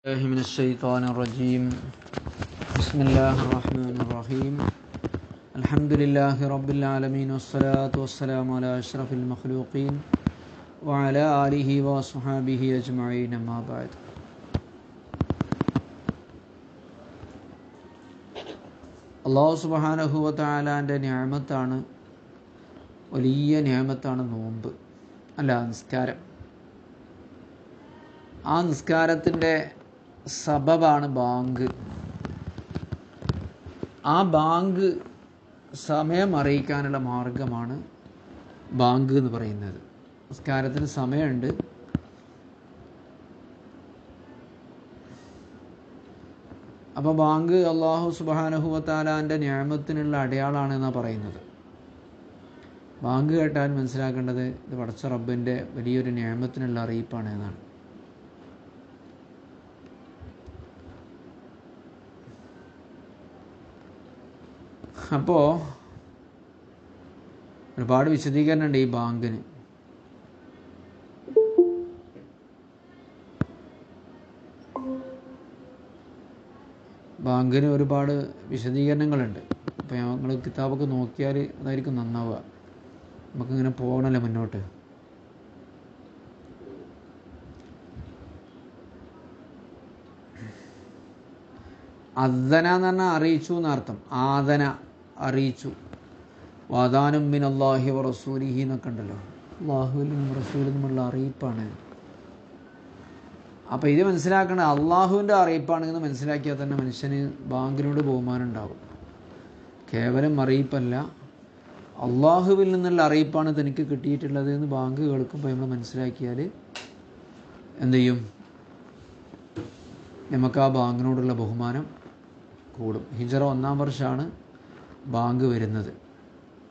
الله من الشيطان الرجيم بسم الله الرحمن الرحيم الحمد لله رب العالمين والصلاة والسلام على أشرف المخلوقين وعلى آله وصحابه أجمعين أما بعد അള്ളാഹു സുബാനഹുവ താലാൻ്റെ ഞാമത്താണ് വലിയ ഞാമത്താണ് നോമ്പ് അല്ല നിസ്കാരം ആ നിസ്കാരത്തിൻ്റെ സബബാണ് ബാങ്ക്. ആ ബാങ്ക് സമയം അറിയിക്കാനുള്ള മാർഗമാണ് ബാങ്ക് എന്ന് പറയുന്നത്. നിസ്കാരത്തിന് സമയമുണ്ട്. അപ്പോൾ ബാങ്ക് അള്ളാഹു സുബാനഹുവത്താലാന്റെ ന്യായമത്തിനുള്ള അടയാളാണ് എന്നാണ് പറയുന്നത്. ബാങ്ക് കേട്ടാൽ മനസ്സിലാക്കേണ്ടത് ഇത് പടച്ച റബ്ബിന്റെ വലിയൊരു ന്യായമത്തിനുള്ള അറിയിപ്പാണ് എന്നാണ്. അപ്പോൾ ഒരുപാട് വിശദീകരണമുണ്ട് ഈ ബാങ്കിന്. ബാങ്കിന് ഒരുപാട് വിശദീകരണങ്ങളുണ്ട്. അപ്പോൾ ഞങ്ങൾ കിതാബൊക്കെ നോക്കിയാൽ അതായിരിക്കും നന്നാവുക. നമുക്കിങ്ങനെ പോകണമല്ലോ മുന്നോട്ട്. അദന എന്ന് പറഞ്ഞാൽ അറിയിച്ചു എന്നർത്ഥം. ആദന. അറിയിച്ചു. വാദാനും മിൻ അള്ളാഹി റസൂലിഹി എന്നൊക്കെ ഉണ്ടല്ലോ. അള്ളാഹുവിനും റസൂലിനുമുള്ള അറിയിപ്പാണ്. അപ്പോൾ ഇത് മനസ്സിലാക്കണം അള്ളാഹുവിന്റെ അറിയിപ്പാണെന്ന് മനസ്സിലാക്കിയാൽ തന്നെ മനുഷ്യന് ബാങ്കിനോട് ബഹുമാനം ഉണ്ടാകും കേവലം അറിയിപ്പല്ല. അള്ളാഹുവിൽ നിന്നുള്ള അറിയിപ്പാണ് തനിക്ക് കിട്ടിയിട്ടുള്ളത് എന്ന് ബാങ്ക് കേൾക്കുമ്പോൾ നമ്മൾ മനസ്സിലാക്കിയാൽ എന്തു ചെയ്യും? നമുക്ക് ആ ബാങ്കിനോടുള്ള ബഹുമാനം കൂടും. ഹിജറ ഒന്നാം വർഷമാണ്. ബാങ്ക് വരുന്നത്.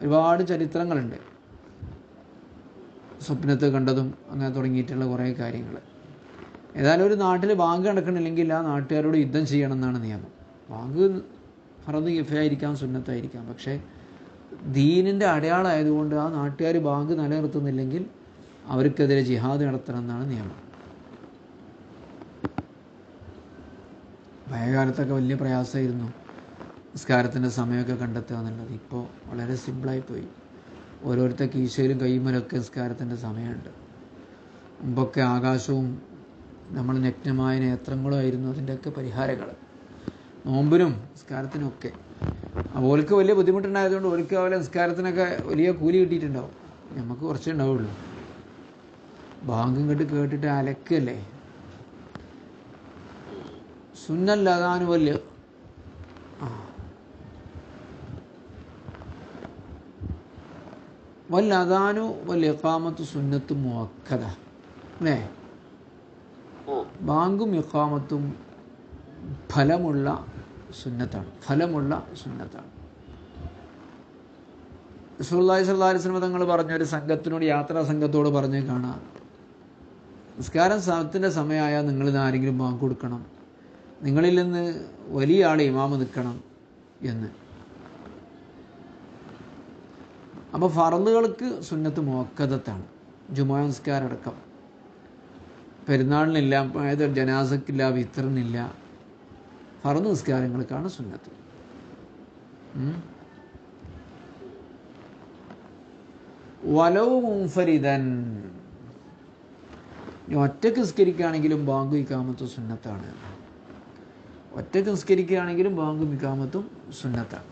ഒരുപാട് ചരിത്രങ്ങളുണ്ട്. സ്വപ്നത്തെ കണ്ടതും അങ്ങനെ തുടങ്ങിയിട്ടുള്ള കുറേ കാര്യങ്ങൾ. ഏതായാലും ഒരു നാട്ടിൽ ബാങ്ക് നടക്കണില്ലെങ്കിൽ ആ നാട്ടുകാരോട് യുദ്ധം ചെയ്യണം എന്നാണ് നിയമം. ബാങ്ക് ഫറദ് ഗിഫയായിരിക്കാം സുന്നത്തായിരിക്കാം പക്ഷേ ദീനിന്റെ അടയാളമായതുകൊണ്ട് ആ നാട്ടുകാർ ബാങ്ക് നിലനിർത്തുന്നില്ലെങ്കിൽ അവർക്കെതിരെ ജിഹാദ് നടത്തണം എന്നാണ് നിയമം. പഴയകാലത്തൊക്കെ വലിയ പ്രയാസമായിരുന്നു. നിസ്കാരത്തിന്റെ സമയമൊക്കെ കണ്ടെത്തുക എന്നുള്ളത് ഇപ്പോൾ വളരെ സിമ്പിളായി പോയി ഓരോരുത്തർ കീശയിലും കൈമലൊക്കെ നിസ്കാരത്തിന്റെ സമയമുണ്ട്. മുമ്പൊക്കെ ആകാശവും നമ്മൾ നഗ്നമായ നേത്രങ്ങളും ആയിരുന്നു അതിന്റെയൊക്കെ പരിഹാരങ്ങൾ നോമ്പിനും നിസ്കാരത്തിനൊക്കെ ഓൽക്ക് വലിയ ബുദ്ധിമുട്ടുണ്ടായതുകൊണ്ട് ഓൽക്ക് അവരെ നിസ്കാരത്തിനൊക്കെ വലിയ കൂലി കിട്ടിയിട്ടുണ്ടാവും. നമുക്ക് കുറച്ചേ ഉണ്ടാവുള്ളൂ. ബാങ്കും കെട്ട് കേട്ടിട്ട് അലക്കല്ലേ? സുന്നല്ലാതാനും വലിയ വല്ല അദാനു വല്ല ഇഖാമത്ത് സുന്നത്ത് മുഅക്കദ അല്ലേ ബാങ്കും ഇഖാമത്തും ഫലമുള്ള സുന്നത്താണ്. ഫലമുള്ള സുന്നത്താണ്. അലൈഹി വസല്ലം തങ്ങൾ പറഞ്ഞ ഒരു സംഘത്തിനോട് യാത്രാ സംഘത്തോട് പറഞ്ഞ് കാണാം. നിസ്കാരം സമയത്തിന്റെ സമയമായാൽ നിങ്ങൾ ആരെങ്കിലും ബാങ്ക് കൊടുക്കണം. നിങ്ങളിൽ നിന്ന് വലിയ ആൾ ഇമാമ് നിൽക്കണം എന്ന്. അപ്പോൾ ഫറന്നുകൾക്ക് സുന്നത്ത് മോക്കതത്താണ് ജുമാ നിസ്കാരം അടക്കം പെരുന്നാളിനില്ല അതായത് ജനാസക്കില്ല വിത്തറിനില്ല ഫറന്ന് നിസ്കാരങ്ങൾക്കാണ് സുന്നത്ത് വലവ് മുൻഫരിതൻ ഒറ്റയ്ക്ക് നിസ്കരിക്കുകയാണെങ്കിലും ബാങ്ക് ഇക്കാമത്തും സുന്നത്താണ്. ഒറ്റയ്ക്ക് നിസ്കരിക്കുകയാണെങ്കിലും ബാങ്കും ഇക്കാമത്തും സുന്നത്താണ്.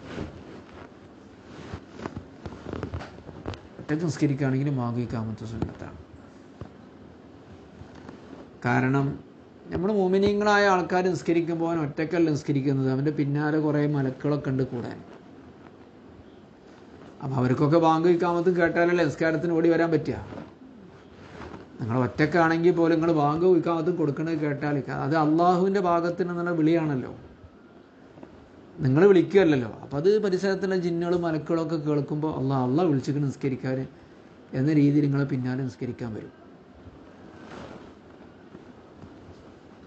ഒറ്റയ്ക്ക് നിസ്കരിക്കുകയാണെങ്കിലും മാഗി കാമത്ത് സുന്നത്താണ്. കാരണം നമ്മൾ മോമിനിയങ്ങളായ ആൾക്കാർ നിസ്കരിക്കുമ്പോൾ ഒറ്റക്കല്ല നിസ്കരിക്കുന്നത്. അവന്റെ പിന്നാലെ കുറേ മലക്കുകളൊക്കെ ഉണ്ട് കൂടാൻ അപ്പം അവർക്കൊക്കെ ബാങ്ക് വയ്ക്കാമത്തും കേട്ടാലല്ലേ നിസ്കാരത്തിന് ഓടി വരാൻ പറ്റുക. നിങ്ങൾ ഒറ്റക്കാണെങ്കിൽ പോലും നിങ്ങൾ ബാങ്ക് വയ്ക്കാമത്തും കൊടുക്കണത് കേട്ടാൽ. അത് അള്ളാഹുവിന്റെ ഭാഗത്തിന് എന്നുള്ള വിളിയാണല്ലോ. നിങ്ങൾ വിളിക്കുകയല്ലല്ലോ. അപ്പോൾ അത് പരിസരത്തുള്ള ജിന്നുകളും മലക്കുകളൊക്കെ കേൾക്കുമ്പോൾ അല്ല അള്ള വിളിച്ചിട്ട് നിസ്കരിക്കാൻ എന്ന രീതിയിൽ നിങ്ങളെ പിന്നാലെ നിസ്കരിക്കാൻ വരും.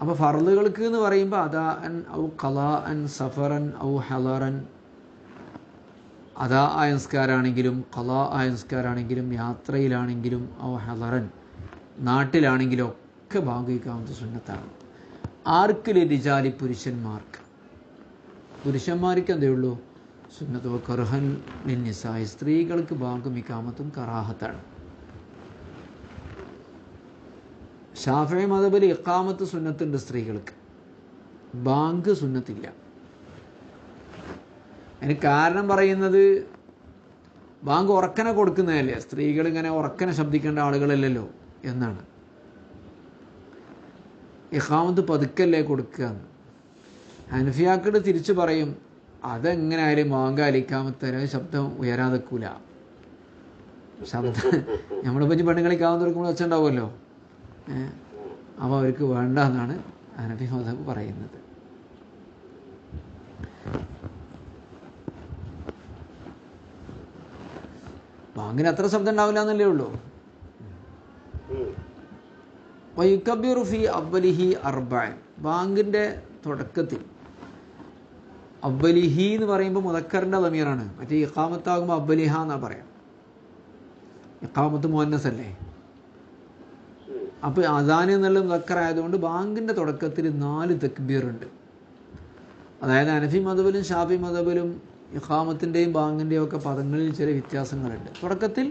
അപ്പോൾ ഫർദുകൾക്ക് എന്ന് പറയുമ്പോൾ അദാ അൻ ഔ കലാ അൻ സഫറൻ ഔ ഹലറൻ. അതാ ആയ നിസ്കാരാണെങ്കിലും കലാ ആയ നിസ്കാരാണെങ്കിലും യാത്രയിലാണെങ്കിലും ഔ ഹലറൻ നാട്ടിലാണെങ്കിലും ഒക്കെ ഭാഗിക്കാവുന്ന സുന്നത്താണ്. ആർക്കിലെ രിജാലി പുരുഷന്മാർക്ക് പുരുഷന്മാർക്ക് എന്തേ ഉള്ളൂ? സുന്നത്തോ കർഹൻ നിസായി. സ്ത്രീകൾക്ക് ബാങ്കും ഇക്കാമത്തും കറാഹത്താണ്. ഷാഫി മതബിൽ ഇക്കാമത്ത് സുന്നത്തുണ്ട് സ്ത്രീകൾക്ക്. ബാങ്ക് സുന്നത്തില്ല. അതിന് കാരണം പറയുന്നത് ബാങ്ക് ഉറക്കനെ കൊടുക്കുന്നതല്ലേ? സ്ത്രീകൾ ഇങ്ങനെ ഉറക്കനെ ശബ്ദിക്കേണ്ട ആളുകളല്ലല്ലോ എന്നാണ്. ഇഹാമത്ത് പതുക്കല്ലേ കൊടുക്കുക എന്ന് ഹനഫിയാക്കൾ തിരിച്ചു പറയും അതെങ്ങനെ ആയാലും ബാങ്ക് അലിക്കാമത്തര ശബ്ദം ഉയരാതെക്കൂല. ശബ്ദം നമ്മളെ പറ്റി പെണ്ണുങ്ങൾ ഇക്കാമത്ത് കൊടുക്കുമ്പോൾ വെച്ചുണ്ടാവുമല്ലോ അപ്പോൾ അവർക്ക് വേണ്ട എന്നാണ് ഹനഫി മതം പറയുന്നത്. ബാങ്കിന് അത്ര ശബ്ദം ഉണ്ടാവില്ല എന്നല്ലേ ഉള്ളൂ. വൈക്കബിറു ഫി അബ്ബലിഹി അർബാൻ. ബാങ്കിന്റെ തുടക്കത്തിൽ അവലിഹി എന്ന് പറയുമ്പോൾ മുതക്കറിന്റെ തമീറാണ് മറ്റേ ഇക്കാമത്താകുമ്പോൾ അബ്ബലിഹ എന്നാ പറയാം. ഇക്കാമത്ത് മുഹന്നസ് അല്ലേ അപ്പോൾ അദാൻ എന്നുള്ള മുതക്കറായതുകൊണ്ട് ബാങ്കിന്റെ തുടക്കത്തിൽ നാല് തക്ബീർ ഉണ്ട് അതായത് അനഫി മതബിലും ഷാഫി മതബിലും ഇഖാമത്തിന്റെയും ബാങ്കിന്റെയും ഒക്കെ പദങ്ങളിൽ ചില വ്യത്യാസങ്ങളുണ്ട്. തുടക്കത്തിൽ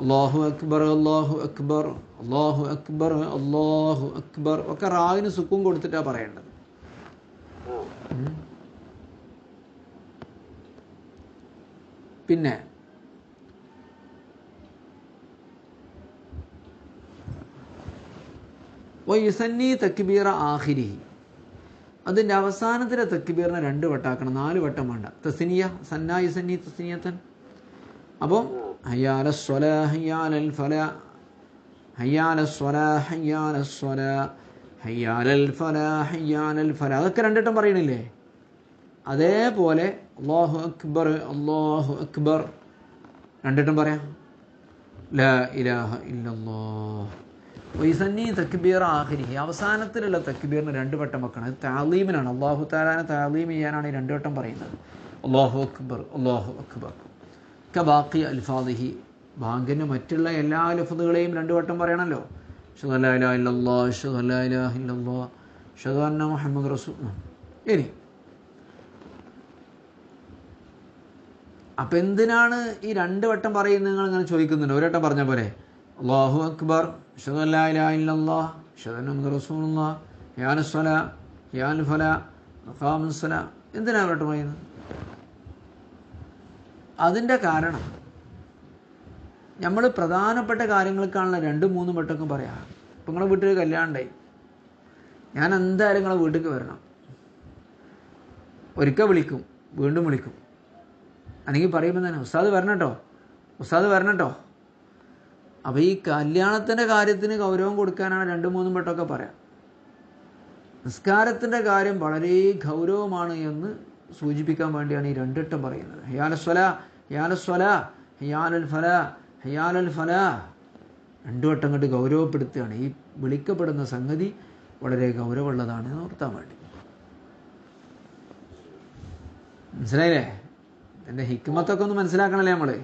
അള്ളാഹു അക്ബർ അള്ളാഹു അക്ബർ അള്ളാഹു അക്ബർ അള്ളാഹു അക്ബർ ഒക്കെ റാവിന് സുക്കും കൊടുത്തിട്ടാണ് പറയേണ്ടത്. പിന്നെ വയുസന്നി തക്ബീറ ആഹിരി അതിന്റെ അവസാനത്തിലെ തക്ബീറിനെ രണ്ട് വട്ടാക്കണം. നാല് വട്ടം വേണ്ട. തസ്നിയ സന്നായി യുസന്നി തസിനിയത്തൻ. അപ്പം ഹയ്യാല സ്വല ഫല. ഹയ്യാല സ്വല ഹയ്യാല സ്വല. ഹയ്യാലൽ ഫല ഹയ്യാലൽ ഫല. അതൊക്കെ രണ്ടിട്ടും പറയണില്ലേ? അതേപോലെ അള്ളാഹു അക്ബർ അള്ളാഹു അക്ബർ. രണ്ടിട്ടും പറയാം. ഇലാഹ വൈസന്നി തക്ബീർ അവസാനത്തിലുള്ള തക്ബീറിന് രണ്ട് വട്ടം വെക്കണം. അത് താലീമിനാണ്. അള്ളാഹു താലാനെ താലീം ചെയ്യാനാണ് ഈ രണ്ട് വട്ടം പറയുന്നത്. അള്ളാഹു അക്ബർ അള്ളാഹു അക്ബർ. കബാക്കി അൽഫാദിഹി. ബാങ്കിന് മറ്റുള്ള എല്ലാ ലഫ്ദുകളെയും രണ്ട് വട്ടം റസൂൽ ഇനി അപ്പം എന്തിനാണ് ഈ രണ്ട് വട്ടം പറയുന്നത് നിങ്ങൾ ഇങ്ങനെ ചോദിക്കുന്നുണ്ട്? ഒരു വട്ടം പറഞ്ഞ പോലെ അള്ളാഹു അക്ബർ. ഷുദല്ലാ ഷുദന്ന റസൂലുള്ള യാനുസ്വല യാൻഫല ഖാമുസ്വല എന്തിനാണ് വട്ടം പറയുന്നത്? അതിന്റെ കാരണം നമ്മൾ പ്രധാനപ്പെട്ട കാര്യങ്ങൾക്കാണല്ലോ രണ്ടും മൂന്നും വട്ടമൊക്കെ പറയാം. ഇപ്പം നിങ്ങളെ വീട്ടിൽ കല്യാണമുണ്ടായി. ഞാൻ എന്തായാലും നിങ്ങളെ വീട്ടിലേക്ക് വരണം. ഒരിക്കൽ വിളിക്കും. വീണ്ടും വിളിക്കും. അല്ലെങ്കിൽ പറയുമ്പോൾ തന്നെ ഉസ്താദ് വരണം കേട്ടോ ഉസ്താദ് വരണം കേട്ടോ അപ്പോൾ ഈ കല്യാണത്തിന്റെ കാര്യത്തിന് ഗൗരവം കൊടുക്കാനാണ് രണ്ട് മൂന്നും വട്ടമൊക്കെ പറയാം. നിസ്കാരത്തിന്റെ കാര്യം വളരെ ഗൗരവമാണ് എന്ന് സൂചിപ്പിക്കാൻ വേണ്ടിയാണ് ഈ രണ്ടിട്ടം പറയുന്നത്. ഹയാലസ്വല ഹയാലസ്വല ഹയാലൽ ഫല ഹയാലൽ ഫല രണ്ടു വട്ടം കണ്ട് ഗൗരവപ്പെടുത്തുകയാണ്. ഈ വിളിക്കപ്പെടുന്ന സംഗതി വളരെ ഗൗരവമുള്ളതാണ് എന്ന് ഓർത്താൻ വേണ്ടി മനസ്സിലായില്ലേ? എന്റെ ഹിക്മത്തൊക്കെ ഒന്ന് മനസ്സിലാക്കണല്ലേ നമ്മൾ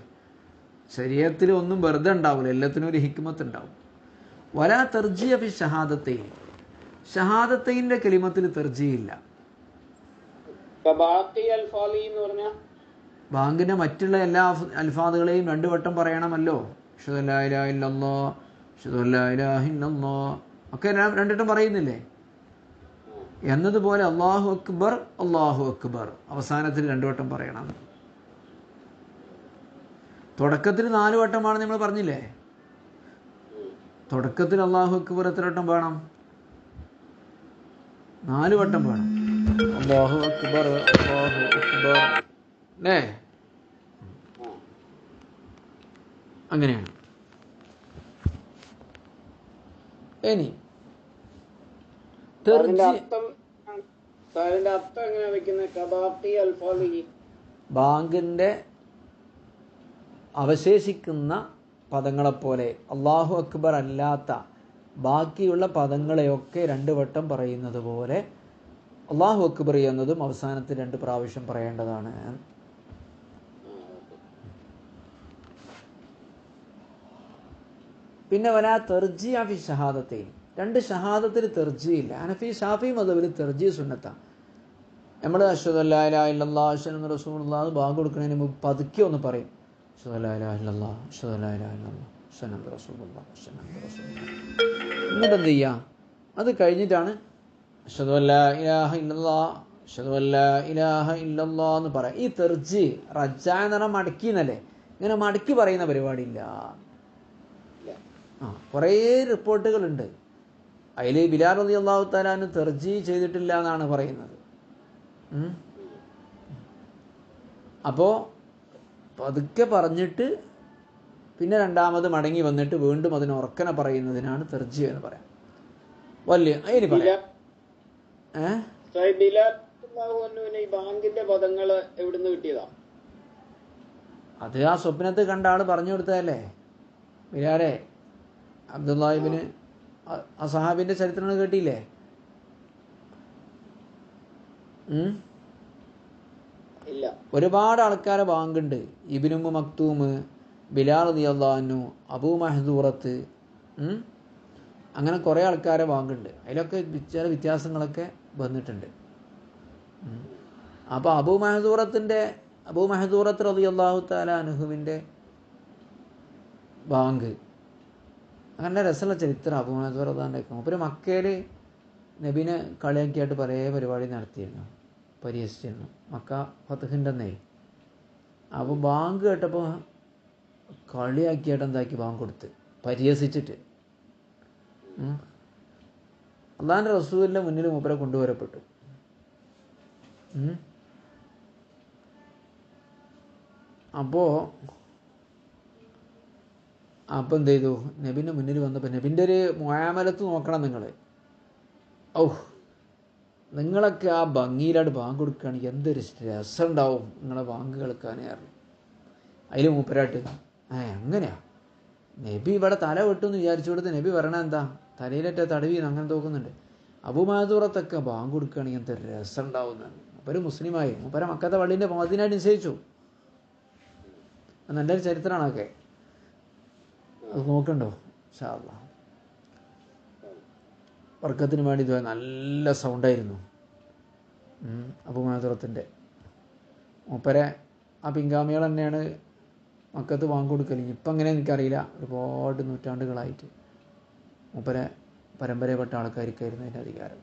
ശരീരത്തിൽ ഒന്നും വെറുതെ ഉണ്ടാവില്ല എല്ലാത്തിനും ഒരു ഹിക്മത്ത് ഉണ്ടാവും. വലാ തെർജി ഫി ഷഹാദത്തെയും ഷഹാദത്തൈന്റെ കലിമത്തിൽ തെർജിയില്ല ബാങ്കിന്റെ മറ്റുള്ള എല്ലാ അഫ്- അൽഫാദുകളെയും രണ്ടു വട്ടം പറയണമല്ലോ. ഷുദല്ലാഹില്ലോ ഷുദല്ലാഹില്ലോ ഒക്കെ രണ്ടിട്ടും പറയുന്നില്ലേ? എന്നതുപോലെ അള്ളാഹു അക്ബർ അള്ളാഹു അക്ബർ. അവസാനത്തിൽ രണ്ടു വട്ടം പറയണം. തുടക്കത്തിൽ നാല് വട്ടമാണ് നമ്മൾ പറഞ്ഞില്ലേ? തുടക്കത്തിൽ അള്ളാഹു അക്ബർ എത്ര വട്ടം വേണം നാല് വട്ടം വേണം അള്ളാഹു അക്ബർ അള്ളാഹു അക്ബർ. അല്ലേ അങ്ങനെയാണ്. ഇനി അതിന്റെ അവശേഷിക്കുന്ന പദങ്ങളെപ്പോലെ അള്ളാഹു അക്ബർ അല്ലാത്ത ബാക്കിയുള്ള പദങ്ങളെയൊക്കെ രണ്ട് വട്ടം പറയുന്നത് പോലെ അള്ളാഹു അക്ബർ എന്നതും അവസാനത്തിൽ രണ്ട് പ്രാവശ്യം പറയേണ്ടതാണ്. പിന്നെ വലാ തെർജി ഫി ഷഹാദത്തെ രണ്ട് ഷഹാദത്തിൽ തെർജിയില്ല. അനഫി ഷാഫി മതവിൽ തെർജി സുന്നത്ത. നമ്മൾ അശ്വതല്ലാ ഇല്ലാ അശ്വൻ റസൂലുള്ള അത് ഭാഗം കൊടുക്കുന്നതിന് മുമ്പ് പതുക്കെ ഒന്ന് പറയും. എന്നിട്ട് എന്ത് ചെയ്യുക അത് കഴിഞ്ഞിട്ടാണ് എന്ന് പറയാം. ഈ തെർജി റജ എന്ന് പറഞ്ഞാൽ മടക്കി എന്നല്ലേ? ഇങ്ങനെ മടക്കി പറയുന്ന പരിപാടിയില്ല. ആ കുറേ റിപ്പോർട്ടുകളുണ്ട്. അതിൽ ബിലാൽ അലി അള്ളാഹു താലാന് തെർജി ചെയ്തിട്ടില്ല എന്നാണ് പറയുന്നത്. അപ്പോ അപ്പോൾ പതുക്കെ പറഞ്ഞിട്ട് പിന്നെ രണ്ടാമത് മടങ്ങി വന്നിട്ട് വീണ്ടും അതിന് ഉറക്കനെ പറയുന്നതിനാണ് തെർജി എന്ന് പറയാം. വലിയ ഇനി പറയാം. അത് ആ സ്വപ്നത്തിൽ കണ്ട ആൾ പറഞ്ഞു കൊടുത്തതല്ലേ? ബിലാലെ അബ്ദുല്ലാഹിബിന് അസഹാബിന്റെ സഹാബിന്റെ ചരിത്രങ്ങൾ കേട്ടില്ലേ? ഉം? ഒരുപാട് ആൾക്കാരെ ബാങ്കുണ്ട്. ഇബിനുമു മക്തൂമ് ബിലാൽ ദിയല്ലാനു അബൂ മഹദൂറത്ത് അങ്ങനെ കുറേ ആൾക്കാരെ ബാങ്കുണ്ട്. അതിലൊക്കെ ചില വ്യത്യാസങ്ങളൊക്കെ വന്നിട്ടുണ്ട്. അപ്പോൾ അബൂ മഹദൂറത്തിന്റെ അബൂ മഹദൂറത്ത് റതി അള്ളാഹു താല അനുഹുവിന്റെ ബാങ്ക്. അങ്ങനെ രസമുള്ള ചരിത്രം അബൂ മഹദൂറത്താന്റെ ഒരു മക്കയിൽ നബീനെ കളിയാക്കിയായിട്ട് പല പരിപാടി നടത്തിയിരുന്നു. പരിഹസിച്ചിരുന്നു മക്ക ഫത്തഹിന്റെ അന്നേ അപ്പോൾ ബാങ്ക് കേട്ടപ്പോൾ കളിയാക്കിയിട്ട് എന്താക്കി ബാങ്ക് കൊടുത്ത്? പരിഹസിച്ചിട്ട് അള്ളാഹാന്റെ റസൂലിന്റെ മുന്നിൽ മൂപ്പരെ കൊണ്ടുവരപ്പെട്ടു. അപ്പോൾ അപ്പോൾ എന്ത് ചെയ്തു? നബിന്റെ മുന്നിൽ വന്നപ്പോൾ നബിന്റെ ഒരു മുയാമലത്ത് നോക്കണം നിങ്ങൾ ഔ നിങ്ങളൊക്കെ ആ ഭംഗിയിലായിട്ട് ബാങ്ക് കൊടുക്കുകയാണെങ്കിൽ എന്തൊരു രസം ഉണ്ടാവും നിങ്ങളെ ബാങ്ക് കേൾക്കാനേ അറിയും അതിൽ മൂപ്പരായിട്ട് ഏ അങ്ങനെയാ നബി ഇവിടെ തല വെട്ടുമെന്ന് വിചാരിച്ചു കൊടുത്ത് നബി പറയണ എന്താ? തലയിലേറ്റ തടവി അങ്ങനെ തോക്കുന്നുണ്ട് അബുമാദൂറത്തൊക്കെ ബാങ്ക് കൊടുക്കുകയാണെങ്കിൽ എന്തൊരു രസം ഉണ്ടാവുന്നതാണ് മൂപ്പര് മുസ്ലിമായി. മൂപ്പര മക്കത്തെ വള്ളിന്റെ മതത്തിനായിട്ട് നിശ്ചയിച്ചു. നല്ലൊരു ചരിത്രമാണൊക്കെ അത് നോക്കണ്ടോ? ഷാള്ള വർക്കത്തിന് വേണ്ടി ഇത് നല്ല സൗണ്ടായിരുന്നു അബുമാതുറത്തിന്റെ മൂപ്പരെ ആ പിൻഗാമികൾ തന്നെയാണ് മക്കത്ത് വാങ്ങിക്കൊടുക്കൽ ഇപ്പം എങ്ങനെ എനിക്കറിയില്ല. ഒരുപാട് നൂറ്റാണ്ടുകളായിട്ട് മൂപ്പരെ പരമ്പരപ്പെട്ട ആൾക്കാർക്കായിരുന്നു അതിന്റെ അധികാരം.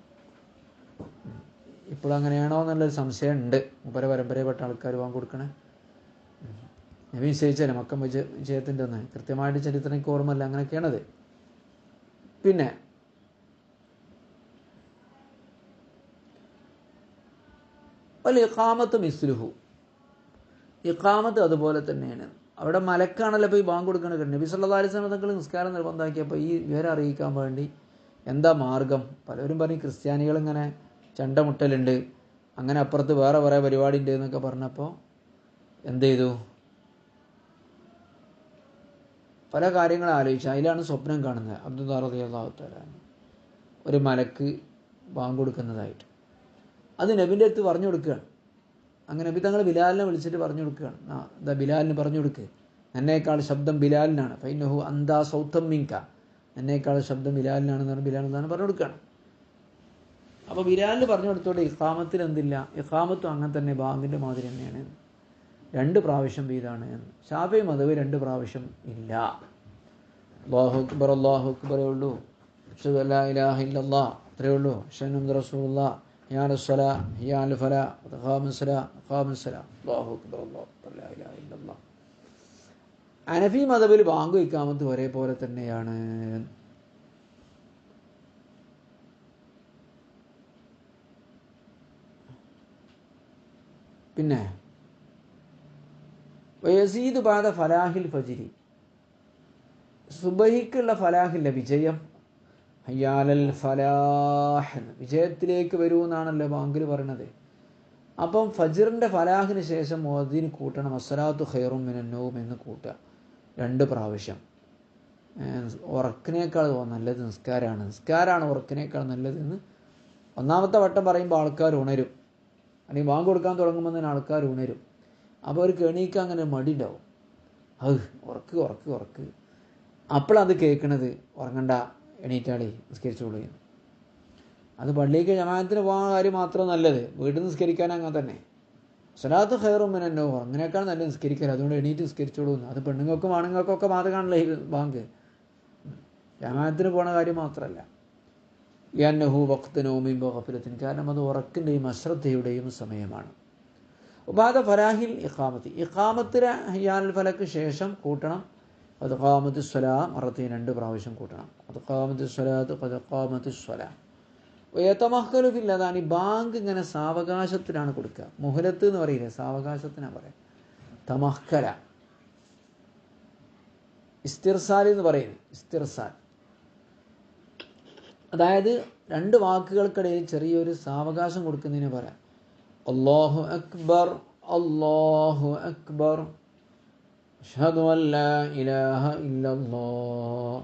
ഇപ്പോഴും അങ്ങനെയാണോ എന്നുള്ളൊരു സംശയമുണ്ട് മൂപ്പരെ പരമ്പരപ്പെട്ട ആൾക്കാർ വാങ്ങിക്കൊടുക്കണേ നബി നിശ്ചയിച്ചല്ലേ മക്കം വിജയ വിജയത്തിന്റെ ഒന്ന്. കൃത്യമായിട്ട് ചരിത്രം എനിക്ക് ഓർമ്മയില്ല. അങ്ങനെയൊക്കെയാണത്. പിന്നെ വല്ല ഇക്കാമത്ത് മിസ്ലുഹു. ഇക്കാമത്ത് അതുപോലെ തന്നെയാണ്. അവിടെ മലക്കാണല്ലോ ഇപ്പോൾ ഈ ബാങ്ക് കൊടുക്കണത്. നബി സല്ലാ തങ്ങൾ നിസ്കാരം നിർബന്ധമാക്കിയപ്പോൾ ഈ വിവരം അറിയിക്കാൻ വേണ്ടി എന്താ മാർഗം? പലരും പറയും ക്രിസ്ത്യാനികൾ ഇങ്ങനെ ചണ്ടമുട്ടലുണ്ട്. അങ്ങനെ അപ്പുറത്ത് വേറെ കുറേ പരിപാടി ഉണ്ട് എന്നൊക്കെ പറഞ്ഞപ്പോൾ എന്ത് ചെയ്തു? പല കാര്യങ്ങൾ ആലോചിച്ചു. അതിലാണ് സ്വപ്നം കാണുന്നത്. അബ്ദുൽ ഒരു മലക്ക് ബാങ്ക് കൊടുക്കുന്നതായിട്ട്. അത് നബിന്റെ അടുത്ത് പറഞ്ഞു കൊടുക്കുകയാണ്. അങ്ങനെ നബി തങ്ങൾ ബിലാലിനെ വിളിച്ചിട്ട് പറഞ്ഞു കൊടുക്കുകയാണ്. ആ എന്താ ബിലാലിന് പറഞ്ഞു കൊടുക്കുക എന്നേക്കാൾ ശബ്ദം ബിലാലിനാണ്. ഫൈനഹു അന്താ സൗത്തം മിങ്ക. എന്നേക്കാൾ ശബ്ദം ബിലാലിനാണെന്ന് പറഞ്ഞാൽ ബിലാൽ എന്നാണ് പറഞ്ഞു കൊടുക്കുകയാണ്. അപ്പോൾ ബിലാലിന് പറഞ്ഞു കൊടുത്തോടെ ഇഖാമത്തിൽ എന്തില്ല? ഇഖാമത്തും അങ്ങനെ തന്നെ ബാങ്കിന്റെ മാതിരി തന്നെയാണ്. രണ്ട് പ്രാവശ്യം വീതാണ് എന്ന്. ഷാഫി മതവ് രണ്ട് പ്രാവശ്യം ഇല്ല. അള്ളാഹു അക്ബർ അള്ളാഹു അക്ബറേ ഉള്ളൂ. അത്രേ ഉള്ളൂ. അഷ്ഹദു ഹിയാ അൽ ഫലാ ഖാമ സലാ ഖാമ സലാ അല്ലാഹു അക്ബർ അല്ലാഹു അക്ബർ ലാ ഇലാഹ ഇല്ലല്ലാഹ് അനഫി മതബിൽ ബാങ്ക് ഇക്കാമത്ത് ഒരേപോലെ തന്നെയാണ്. പിന്നെ വയസീദ് ബാദ ഫലാഹിൽ ഫജിരി. സുബഹിക്കുള്ള ഫലാഹില്ല വിജയം. ഫലാഹ്. വിജയത്തിലേക്ക് വരൂ എന്നാണല്ലോ ബാങ്കിൽ പറയണത്. അപ്പം ഫജിറിന്റെ ഫലാഹിന് ശേഷം മോദിന് കൂട്ടണം. അസലാത്തു ഖൈറും മിനന്നവും എന്ന് കൂട്ടുക. രണ്ട് പ്രാവശ്യം. ഉറക്കിനേക്കാൾ നല്ലത് നിസ്കാരമാണ് നിസ്കാരമാണ് ഉറക്കിനേക്കാൾ നല്ലതെന്ന് ഒന്നാമത്തെ വട്ടം പറയുമ്പോൾ ആൾക്കാർ ഉണരും. അല്ലെങ്കിൽ ബാങ്ക് കൊടുക്കാൻ തുടങ്ങുമ്പോൾ തന്നെ ആൾക്കാർ ഉണരും. അപ്പോൾ അവർക്ക് എണീക്കാൻ അങ്ങനെ മടി ഉണ്ടാവും അത് ഉറക്ക് ഉറക്ക്. ഉറക്ക് അപ്പോഴത് കേൾക്കണത്. ഉറങ്ങണ്ട. എണീറ്റാളി നിസ്കരിച്ചോളൂ. അത് പള്ളിക്ക് ജമാഅത്തിന് പോകാൻ കാര്യം മാത്രം നല്ലത്. വീട്ടിൽ നിസ്കരിക്കാൻ അങ്ങനെ തന്നെ. സ്വലാത്ത് ഹെയറും മിനന്നോ അങ്ങനെയൊക്കെയാണ് നല്ല നിസ്കരിക്കൽ അതുകൊണ്ട് എണീറ്റ് നിസ്കരിച്ചോളൂ. അത് പെണ്ണുങ്ങൾക്കും ആണുങ്ങൾക്കും ഒക്കെ ഈ ബാങ്ക്. ജമാഅത്തിന് പോണ കാര്യം മാത്രമല്ല. യന്നഹു വക്തനോമിൻ ബഹഫിലത്തിനും കാരണം അത് ഉറക്കിന്റെയും അശ്രദ്ധയുടെയും സമയമാണ്. ഉപാധ ഫലാഹിൽ ഇഖാമത്തി. ഇഖാമത്തിന് ഹിയാൽ ഫലക്ക് ശേഷം കൂട്ടണം. അത് ഖാമത്ത് സ്വലാ മറത്തി രണ്ട് പ്രാവശ്യം കൂട്ടണം. അത് സ്വലാത്ത് അത് അതാണ് ഈ ബാങ്ക് ഇങ്ങനെ സാവകാശത്തിനാണ് കൊടുക്കുക. മുഹലത്ത് എന്ന് പറയില്ലേ? സാവകാശത്തിനാണ് പറയാം. തമഹ്കല. ഇസ്തിർസാൽ എന്ന് പറയുന്നത് ഇസ്തിർസാൽ. അതായത് രണ്ട് വാക്കുകൾക്കിടയിൽ ചെറിയൊരു സാവകാശം കൊടുക്കുന്നതിന് പറയാം. അള്ളാഹു അക്ബർ അള്ളാഹു അക്ബർ. അഷ്ഹദു അല്ലാ ഇലാഹ ഇല്ലല്ലാഹ്.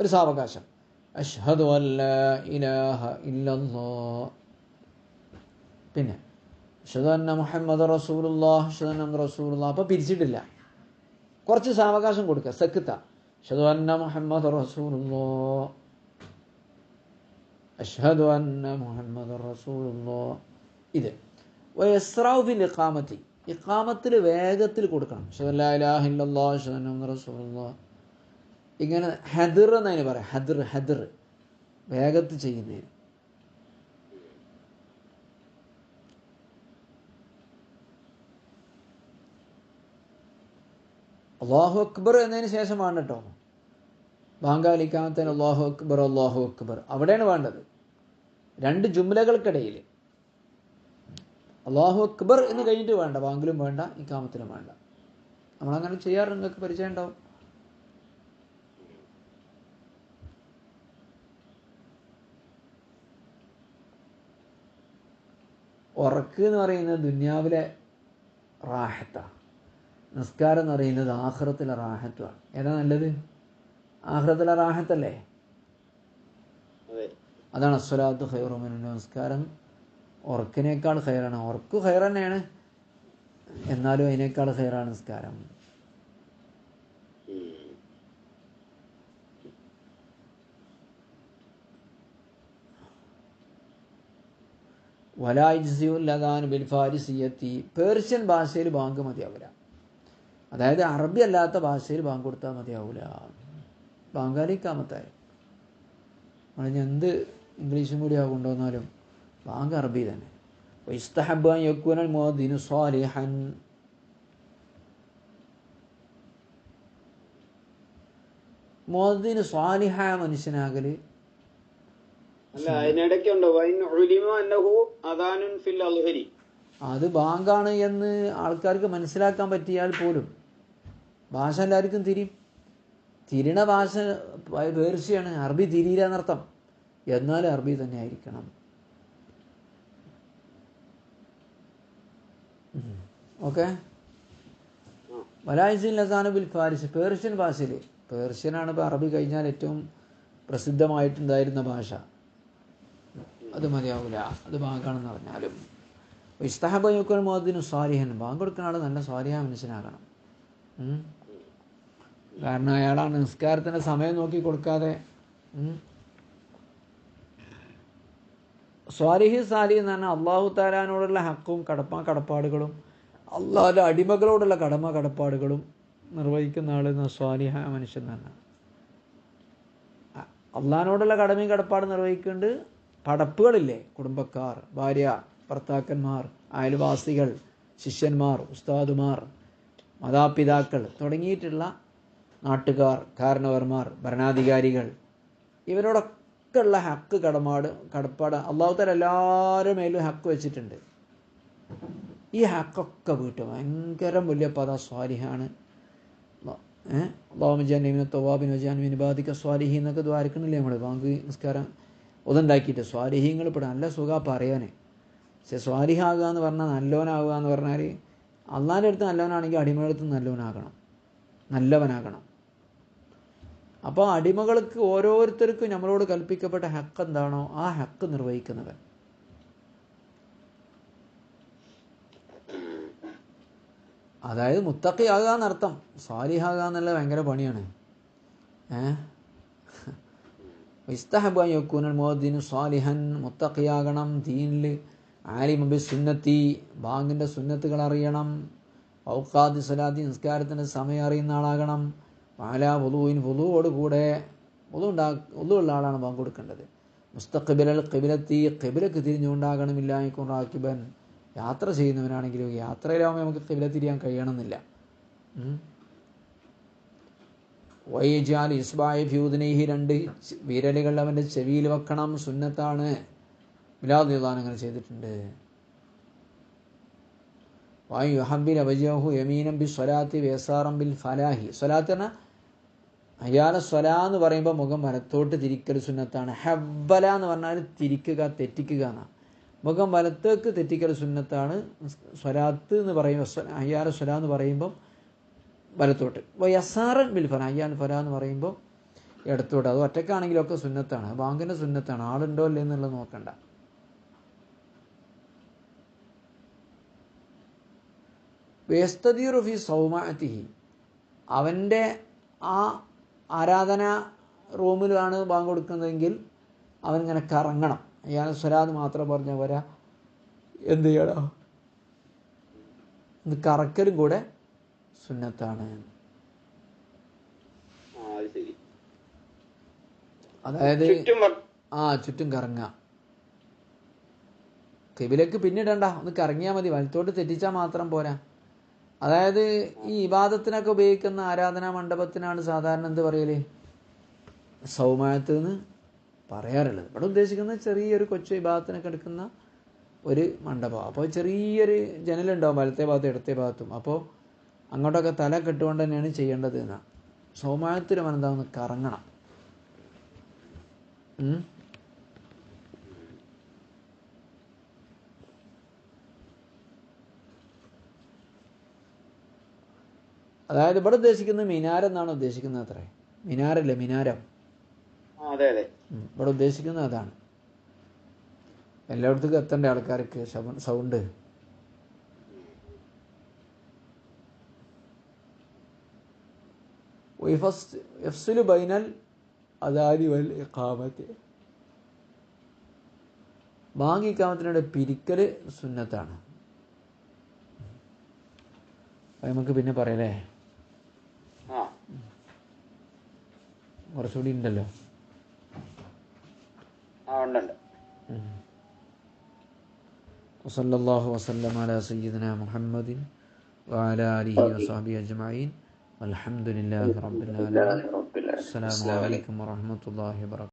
ഒരു സാവകാശം. അഷ്ഹദു അല്ലാ ഇലാഹ ഇല്ലല്ലാഹ്. പിന്നെ അഷ്ഹദു അന്ന മുഹമ്മദ് റസൂലുള്ളാഹ് അഷ്ഹദു അന്ന റസൂലുള്ളാഹ്. അപ്പോൾ പിരിച്ചിട്ടില്ല. കുറച്ച് സാവകാശം കൊടുക്കുക സക്കുത്ത. അന്ന മുഹമ്മദ് റസൂലുള്ളാഹ്. അഷ്ഹദു അന്ന മുഹമ്മദ് റസൂലുള്ളാഹ്. ഇത്. വയസ്രാവ് ബിൽ ഇഖാമത്തി. ഇഖാമത്തിൽ വേഗത്തിൽ കൊടുക്കണം. റസൂലുള്ളാഹ്. ഇങ്ങനെ ഹദിർ എന്നതിന് പറയാം. ഹദിർ ഹദിർ. വേഗത്തിൽ ചെയ്യുന്നതിന് അള്ളാഹു അക്ബർ എന്നതിന് ശേഷമാണ് കേട്ടോ. ബാങ്കാലിക്കാമത്തേന് അള്ളാഹു അക്ബർ അള്ളാഹു അക്ബർ. അവിടെയാണ് വേണ്ടത്. രണ്ട് ജുംലകൾക്കിടയിൽ അള്ളാഹു അക്ബർ എന്ന് കഴിഞ്ഞിട്ട് വേണ്ട വാങ്കിലും വേണ്ട ഇക്കാമത്തിലും വേണ്ട. നമ്മളങ്ങനെ ചെയ്യാറ് നിങ്ങൾക്ക് പരിചയം ഉണ്ടാവും ഉറക്ക് എന്ന് പറയുന്നത് ദുന്യാവിലെ റാഹത്താണ് നിസ്കാരം എന്ന് പറയുന്നത് ആഹ്റത്തിലെ റാഹത്വമാണ് ഏതാ നല്ലത്? ആഹ്റത്തിലെ റാഹത്തല്ലേ? അതെ. അതാണ് അസ്വലാത്ത് ഖൈറുമിൻ നമസ്കാരം ഉറക്കിനേക്കാൾ ഹെയറാണ് ഉറക്ക് ഹെയർ തന്നെയാണ്. എന്നാലും അതിനേക്കാൾ ഹെയറാണ് നിസ്കാരം. ഉം. വലായിസിയുല്ലദാൻ ബിൽ ഫാരിസിയത്തി. പേർഷ്യൻ ഭാഷയിൽ ബാങ്ക് മതിയാവില്ല അതായത് അറബി അല്ലാത്ത ഭാഷയിൽ ബാങ്ക് കൊടുത്താൽ മതിയാവില്ല ബാങ്കാലിക്കാമത്തായി നമ്മൾ എന്ത് ഇംഗ്ലീഷും കൊണ്ടുവന്നാലും ബാങ്ക് അറബി തന്നെ. ഇസ്തഹബ് യക്കൂനൽ മോദിനു സ്വാലിഹൻ മോദിന് സ്വാലിഹായ മനുഷ്യനാകൽ അല്ല അതിനിടയ്ക്ക് ഉണ്ടോ വൈൻ ഉലിമ അദാനുൻ ഫിൽ അൽഹരി അത് ബാങ്കാണ് എന്ന് ആൾക്കാർക്ക് മനസ്സിലാക്കാൻ പറ്റിയാൽ പോലും ഭാഷ എല്ലാവർക്കും തിരിയും. തിരിണ ഭാഷ വേർച്ചയാണ് പേർഷ്യയാണ്. അറബി തിരിയില്ല എന്നർത്ഥം. എന്നാലും അറബി തന്നെ ആയിരിക്കണം. ഓക്കെ ആ വലായിസിൻ ലസാന ബിൽ ഫാരിസ് പേർഷ്യൻ ഭാഷയിൽ പേർഷ്യനാണ് ഇപ്പോൾ അറബി കഴിഞ്ഞാൽ ഏറ്റവും പ്രസിദ്ധമായിട്ടുണ്ടായിരുന്ന ഭാഷ. അത് മതിയാവില്ല അത് ബാങ്കാണെന്ന് പറഞ്ഞാലും. ഇസ്തഹബയുക്കൽ മോദിന് സ്വാലിഹൻ. ബാങ്ക് കൊടുക്കുന്ന ആൾ നല്ല സ്വാലിഹ മനുഷ്യനാകണം. കാരണം അയാളാണ് നിസ്കാരത്തിന്റെ സമയം നോക്കി കൊടുക്കാതെ സ്വാരിഹി സാലി എന്ന് പറഞ്ഞാൽ അള്ളാഹു താലാനോടുള്ള ഹക്കും കടപ്പാ കടപ്പാടുകളും അള്ളാഹുടെ അടിമകളോടുള്ള കടമ കടപ്പാടുകളും നിർവഹിക്കുന്ന ആൾ സ്വാലിഹ മനുഷ്യൻ തന്നെ. അള്ളഹാനോടുള്ള കടമയും കടപ്പാടും നിർവഹിക്കേണ്ട പടപ്പുകളില്ലേ? കുടുംബക്കാർ ഭാര്യ ഭർത്താക്കന്മാർ അയൽവാസികൾ ശിഷ്യന്മാർ ഉസ്താദുമാർ മാതാപിതാക്കൾ തുടങ്ങിയിട്ടുള്ള നാട്ടുകാർ കാരണവർമാർ ഭരണാധികാരികൾ. ഇവരോടൊക്കെ ഉള്ള ഹക്ക് കടമാട് കടപ്പാട്. അള്ളാഹുത്തല എല്ലാവരുടെ മേലും ഹക്ക് വെച്ചിട്ടുണ്ട്. ഈ ഹക്കൊക്കെ വീട്ടും ഭയങ്കര വലിയ പദ സ്വാലിഹാണ് അള്ളാഹുജാനിമിന് തൊവാബിന് ജാനുവിന് ബാധിക്ക സ്വാരിഹി എന്നൊക്കെ ദ്വാരക്കണില്ലേ നമ്മൾ ബാങ്ക് നിസ്കാരം ഒതുണ്ടാക്കിയിട്ട് സ്വാരിഹിങ്ങൾ ഇപ്പോൾ നല്ല സുഖ പറയാനേ. പക്ഷെ സ്വാരിഹാകുക എന്ന് പറഞ്ഞാൽ നല്ലവനാകുക എന്ന് പറഞ്ഞാൽ അള്ളാന്റെ അടുത്ത് നല്ലവനാണെങ്കിൽ അടിമയുടെ അടുത്ത് നല്ലവനാകണം. നല്ലവനാകണം. അപ്പോൾ അടിമകൾക്ക് ഓരോരുത്തർക്കും നമ്മളോട് കൽപ്പിക്കപ്പെട്ട ഹക്ക് എന്താണോ ആ ഹക്ക് നിർവഹിക്കുന്നവൻ. അതായത് മുത്തക്കിയാകുക എന്നർത്ഥം സ്വാലിഹാകുക എന്നുള്ള ഭയങ്കര പണിയാണ്. ഏഹ് ഇസ്തഹബ് യക്കൂനൽ മുഅദ്ദിനു സാലിഹൻ മുത്തഖിയാകണം. ദീനിൽ ആലിമ ബി സുന്നത്തി ബാങ്കിന്റെ സുന്നത്തുകൾ അറിയണം. ഔഖാദി സലാദി നിസ്കാരത്തിന്റെ സമയം അറിയുന്ന ആളാകണം. പാല പൊതുവിൻ പൊതുവോട് കൂടെ പൊതു ഉണ്ടാ പൊതുവുള്ള ആളാണ് ബാങ്ക് കൊടുക്കേണ്ടത് മുസ്തഖബിലൽ കബിലത്തി കബിലക്ക് തിരിഞ്ഞുകൊണ്ടാകണമില്ലായിക്കും റാക്കിബൻ. യാത്ര ചെയ്യുന്നവനാണെങ്കിലും യാത്രയിലാവുമ്പോൾ നമുക്ക് ഖിബില തിരിയാൻ കഴിയണമെന്നില്ല. വൈജാൽ ഇസ്ബായ് ഫ്യൂദിനേഹി രണ്ട് വിരലുകൾ അവന്റെ ചെവിയിൽ വെക്കണം. സുന്നത്താണ് മിലാദ് അങ്ങനെ ചെയ്തിട്ടുണ്ട്. വായു യുഹബിൽ അബജോഹു യമീനം ബി സ്വലാത്തി വേസാറം ബിൽ ഫലാഹി. സ്വലാത്ത് എന്ന അയാളെ സ്വല എന്ന് പറയുമ്പോൾ മുഖം വലത്തോട്ട് തിരിക്കൽ സുന്നത്താണ്. ഹബ്ബല എന്ന് പറഞ്ഞാൽ തിരിക്കുക തെറ്റിക്കുക എന്നാണ്. മുഖം വലത്തേക്ക് തെറ്റിക്കൽ സുന്നത്താണ് സ്വലാത്ത് എന്ന് പറയുമ്പോൾ അയ്യാർ സ്വല എന്ന് പറയുമ്പം വലത്തോട്ട്. അപ്പോൾ യസാറൻ ബിൽ ഫല അയ്യാൽ ഫല എന്ന് പറയുമ്പോൾ ഇടത്തോട്ട്. അത് ഒറ്റക്കാണെങ്കിലൊക്കെ സുന്നത്താണ്. ബാങ്കിന്റെ സുന്നത്താണ്. ആളുണ്ടോ അല്ലേ എന്നുള്ളത് നോക്കണ്ട. വേസ്തദീറു ഫി അവന്റെ ആ ആരാധന റൂമിലാണ് ബാങ്ക് കൊടുക്കുന്നതെങ്കിൽ അവനിങ്ങനെ കറങ്ങണം. അയാൾ സ്വരാന്ന് മാത്രം പറഞ്ഞ പോരാ. എന്ത് ചെയ്യണം ഇത് കറക്കലും കൂടെ സുന്നത്താണ്. അതായത് ആ ചുറ്റും കറങ്ങുക. കിബിലേക്ക് പിന്നിടണ്ട. ഒന്ന് കറങ്ങിയാൽ മതി. വലത്തോട്ട് തെറ്റിച്ചാൽ മാത്രം പോരാ. അതായത് ഈ ഇബാദത്തിനൊക്കെ ഉപയോഗിക്കുന്ന ആരാധനാ മണ്ഡപത്തിനാണ് സാധാരണ എന്ത് പറയൽ? സൗമാനത്തിൽ എന്ന് പറയാറുള്ളത്. ഇവിടെ ഉദ്ദേശിക്കുന്നത് ചെറിയൊരു കൊച്ചു വിഭാഗത്തിനൊക്കെ എടുക്കുന്ന ഒരു മണ്ഡപം. അപ്പോൾ ചെറിയൊരു ജനലുണ്ടാവും വലത്തെ ഭാഗത്തും ഇടത്തെ ഭാഗത്തും. അപ്പോൾ അങ്ങോട്ടൊക്കെ തല കെട്ടുകൊണ്ട് തന്നെയാണ് ചെയ്യേണ്ടത് എന്നാണ് സൗമായത്തിൽ മനന്താവുന്ന കറങ്ങണം. അതായത് ഇവിടെ ഉദ്ദേശിക്കുന്നത് മിനാരം എന്നാണ് ഉദ്ദേശിക്കുന്നത് അത്രേ. മിനാരല്ലേ മിനാരം. ഇവിടെ ഉദ്ദേശിക്കുന്നത് അതാണ്. എല്ലായിടത്തേക്കും എത്തേണ്ട ആൾക്കാർക്ക് സൗണ്ട്. ബൈനൽ അദാരി വൽ ഇഖാമത്ത്. ബാങ്ക് ഇക്കാമത്തിനിടെ പിരിക്കൽ സുന്നത്താണ്. നമുക്ക് പിന്നെ പറയലേ? കുറച്ചുകൂടി ഉണ്ടല്ലോ. وصلى الله وسلم على سيدنا محمد وعلى آله وصحبه أجمعين والحمد لله رب العالمين السلام عليكم ورحمة الله وبركاته